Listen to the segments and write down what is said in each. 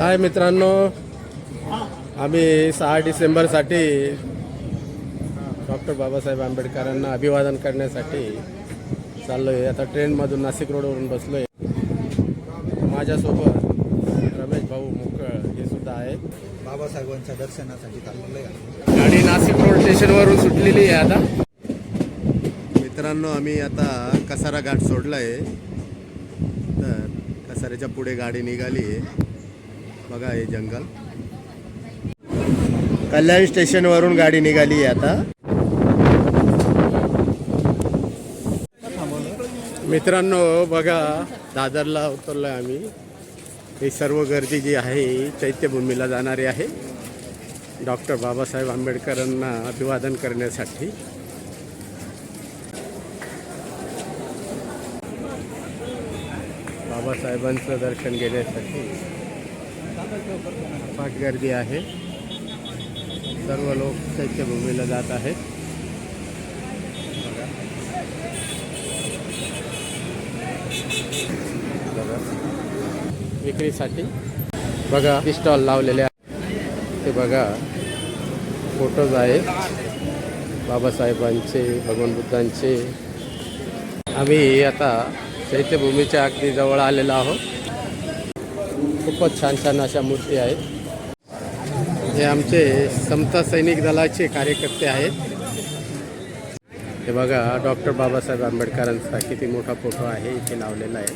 हाय मित्रांनो. आम्ही सहा डिसेंबरसाठी डॉक्टर बाबासाहेब आंबेडकरांना अभिवादन करण्यासाठी चाललो आहे आता ट्रेनमधून नाशिक रोडवरून बसलो आहे माझ्यासोबत रमेश भाऊ मुकळ हे सुद्धा आहेत. बाबासाहेबांच्या दर्शनासाठी चाललेलं आहे गाडी नाशिक रोड स्टेशनवरून सुटलेली आहे आता. मित्रांनो आम्ही आता कसारा घाट सोडला आहे तर कसाऱ्याच्या पुढे गाडी निघाली आहे. बघा हे जंगल. कल्याण स्टेशनवरून गाडी निघाली आहे आता. मित्रांनो बघा दादरला उतरलोय आम्ही. ही सर्व गर्दी जी आहे चैत्यभूमीला जाणारी आहे. डॉक्टर बाबासाहेब आंबेडकरांना अभिवादन करण्यासाठी. बाबासाहेबांचं दर्शन घेण्यासाठी. फाट गर्दी आहे. सर्व लोक चैत्यभूमीला जात आहेत. विक्रीसाठी बघा स्टॉल लावलेले आहेत ते बघा फोटोज आहेत. बाबासाहेबांचे भगवान बुद्धांचे. आम्ही आता चैत्यभूमीच्या अगदी जवळ आलेलो आहोत. खूपच छान छान अशा मूर्ती आहेत. हे आमचे समता सैनिक दलाचे कार्यकर्ते आहेत. हे बघा डॉक्टर बाबासाहेब आंबेडकरांचा किती मोठा फोटो आहे इथे लावलेला आहे.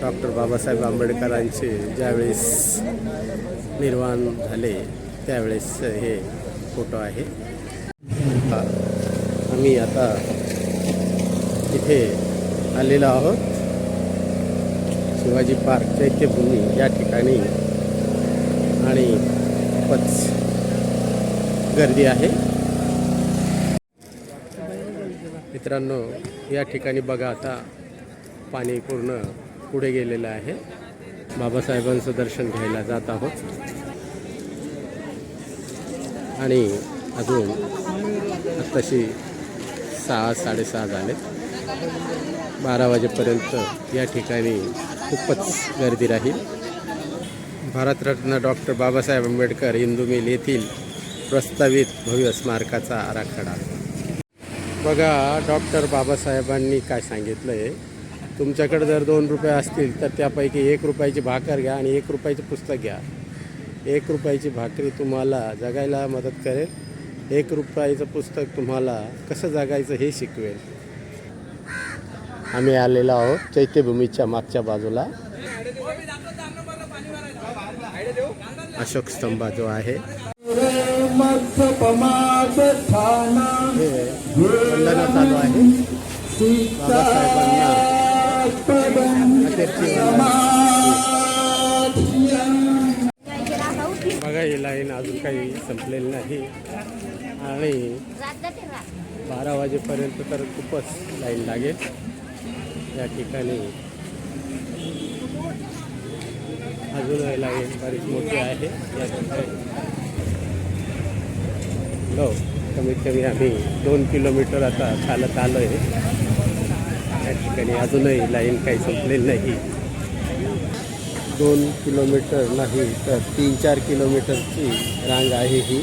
डॉक्टर बाबासाहेब आंबेडकरांचे ज्यावेळेस निर्माण झाले त्यावेळेस हे फोटो आहे. आम्ही आता इथे आलेलो आहोत. शिवाजी पार्क चैत्यभूमी या ठिकाणी आणि खूपच गर्दी आहे. मित्रांनो या ठिकाणी बघा आता पाणी पूर्ण पुढे गेलेलं आहे. बाबासाहेबांचं दर्शन घ्यायला जात आहोत. आणि अजून आत्ताशी सहा साडेसहा झाले बारा वाजेपर्यंत या ठिकाणी खूपच गर्दी राहील. भारतरत्न डॉक्टर बाबासाहेब आंबेडकर हिंदू मिल येथील प्रस्तावित भव्य स्मारकाचा आराखडा. बघा डॉक्टर बाबासाहेबांनी काय सांगितलं आहे तुमच्याकडे जर दोन रुपये असतील तर त्यापैकी एक रुपयाची भाकर घ्या आणि एक रुपयाचं पुस्तक घ्या. एक रुपयाची भाकरी तुम्हाला जगायला मदत करेल. एक रुपयाचं पुस्तक तुम्हाला कसं जगायचं हे शिकवेल. आम्ही आलेलो आहोत चैत्यभूमीच्या मागच्या बाजूला. अशोक स्तंभ जो आहे. हे वंदना चालू आहे. बघा ही लाईन अजून काही संपलेली नाही. आणि बारा वाजेपर्यंत तर खूपच लाईन लागेल. या ठिकाणी अजून लाईन बरीच मोठी आहे. या ठिकाणी. हो कमीत कमी आम्ही दोन किलोमीटर आता चालत आलो आहे या ठिकाणी अजूनही लाईन काही संपलेली नाही. दोन किलोमीटर नाही तर तीन चार किलोमीटरची रांग आहे ही.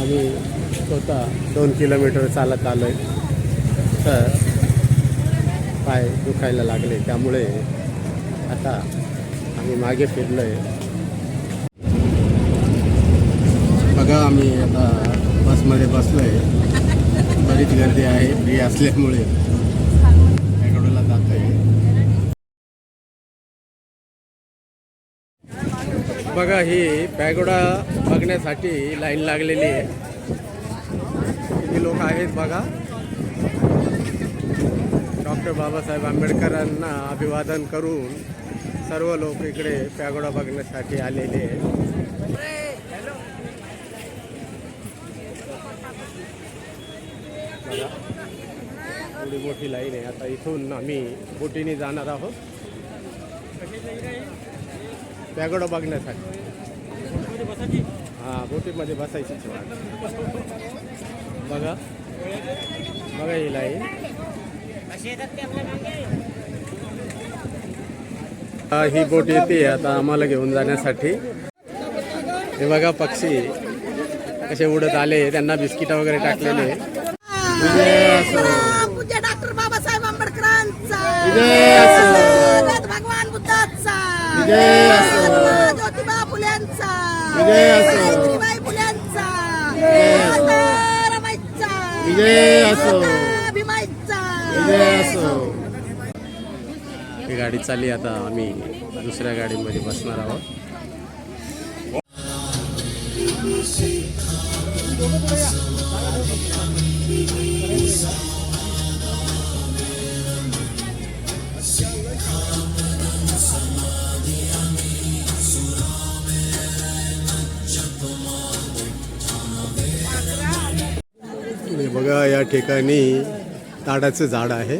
आम्ही स्वतः दोन किलोमीटर चालत आलो आहे तर पाय दुखायला लागले त्यामुळे आता आम्ही मागे फिरलो आहे बघा आम्ही आता बसमध्ये बसलो आहे बरीच गर्दी आहे फ्री असल्यामुळे. आहे बघा ही पॅगोडा बघण्यासाठी लाईन लागलेली आहे. किती लोक आहेत बघा. डॉक्टर बाबासाहेब आंबेडकरांना अभिवादन करून सर्व लोक इकडे पॅगोडा बघण्यासाठी आलेले बघा एवढी मोठी लाईन आहे. आता इथून आम्ही बोटीने जाणार आहोत. पॅगोडा बघण्यासाठी. हां बोटीमध्ये बसायची बघा. बघा ही लाईन. हा, ही बोट येते आता आम्हाला घेऊन जाण्यासाठी. हे बघा पक्षी कसे उडत आले त्यांना बिस्किट वगैरे टाकलेले. असो. पूज्य डॉक्टर बाबासाहेब आंबेडकरांचा. असो. भगवान बुद्धाचा. असो. ज्योतिबा फुल्यांचा. असो. रमाईचा ही गाडी चालली आता आम्ही दुसऱ्या गाडीमध्ये बसणार आहोत. बघा या ठिकाणी ताडाचं झाड आहे.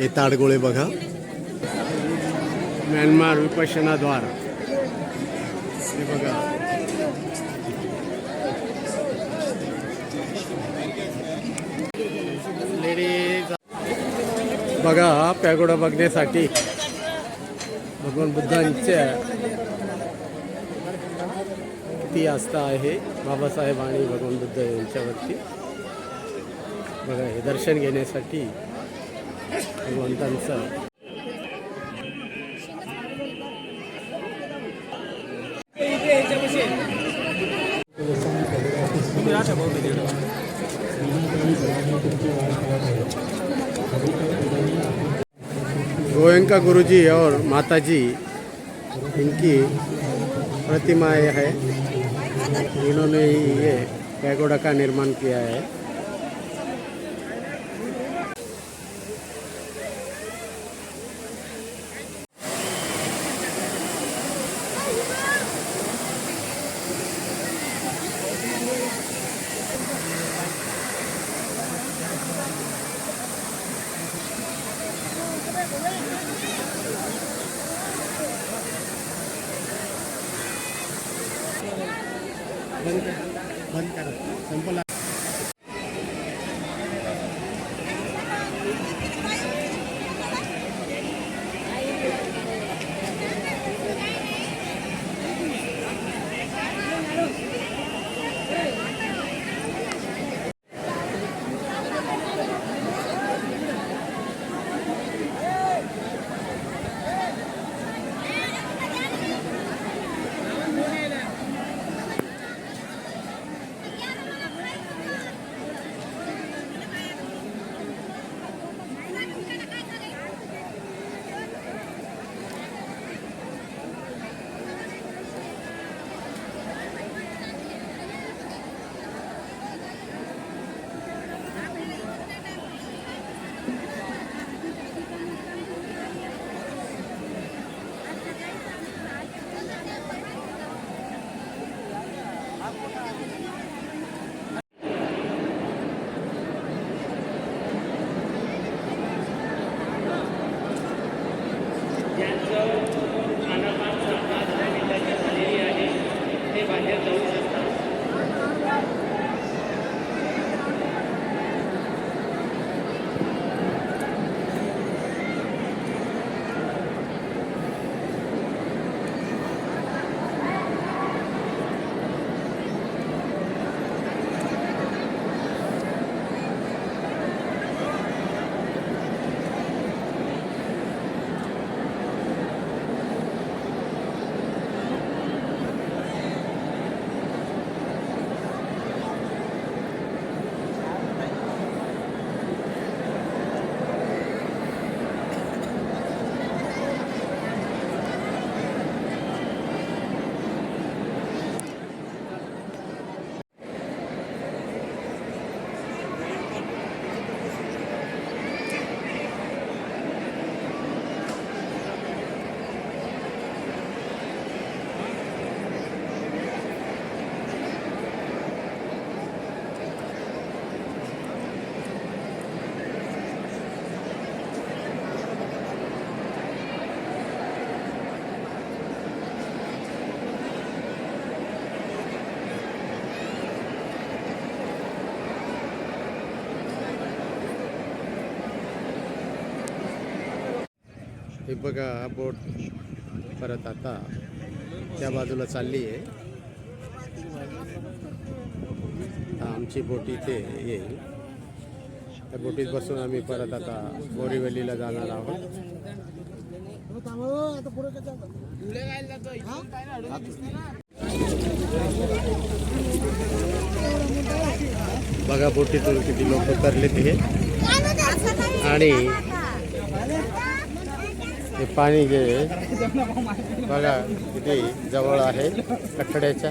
हे ताडगोळे बघा. म्यानमार विपशना द्वार. हे बघा. लेडीज बघा पॅगोडा बघण्यासाठी. भगवान बुद्धांच्या किती आस्था आहे. बाबासाहेब आणि भगवान बुद्ध यांच्यावरती. दर्शन घेण्यासाठी भगवंतांचं. गोयंका गुरुजी और माताजी, इनकी प्रतिमाएँ है। इन्होंने ये पैगोडा का निर्माण किया है। बंद करो संपला हे बघा बोट परत आता त्या बाजूला चालली आहे. आता आमची बोट इथे येईल. त्या बोटीत बसून आम्ही परत आता बोरीवलीला जाणार आहोत. बघा बोटीतून किती लोक उतरले ते आणि हे पाणी जे आहे, बघा किती जवळ आहे कठड्याच्या.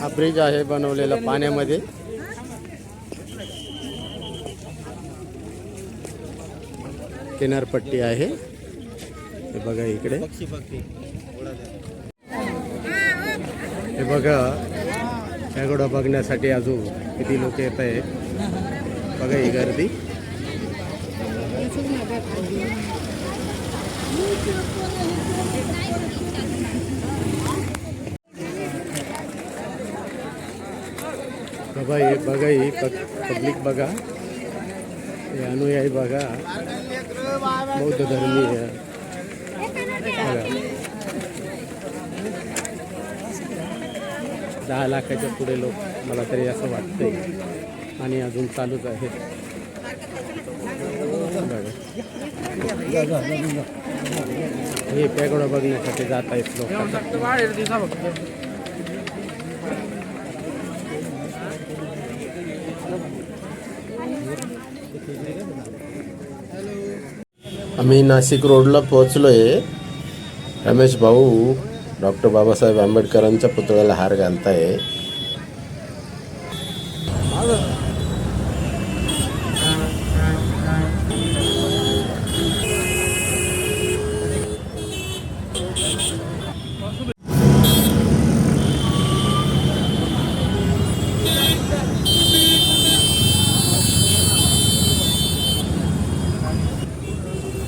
हा ब्रिज आहे बनवलेला पाण्यामध्ये. किनारपट्टी आहे. हे बघा इकडे. हे बघा पॅगोडा बघण्यासाठी अजून किती लोक येत आहेत. बघा ही गर्दी. बघा हे बघा ही पब्लिक बघा. हे अनुयायी बघा. बौद्ध धर्मीय दहा लाखाच्या पुढे लोक मला तरी असं वाटतंय. आणि अजून चालूच आहे. बघा. हे पॅगोडा बघण्यासाठी जात आहेत लोक आम्ही नाशिक रोडला पोहोचलो आहे रमेश भाऊ डॉक्टर बाबासाहेब आंबेडकरांच्या पुतळ्याला हार घालताय.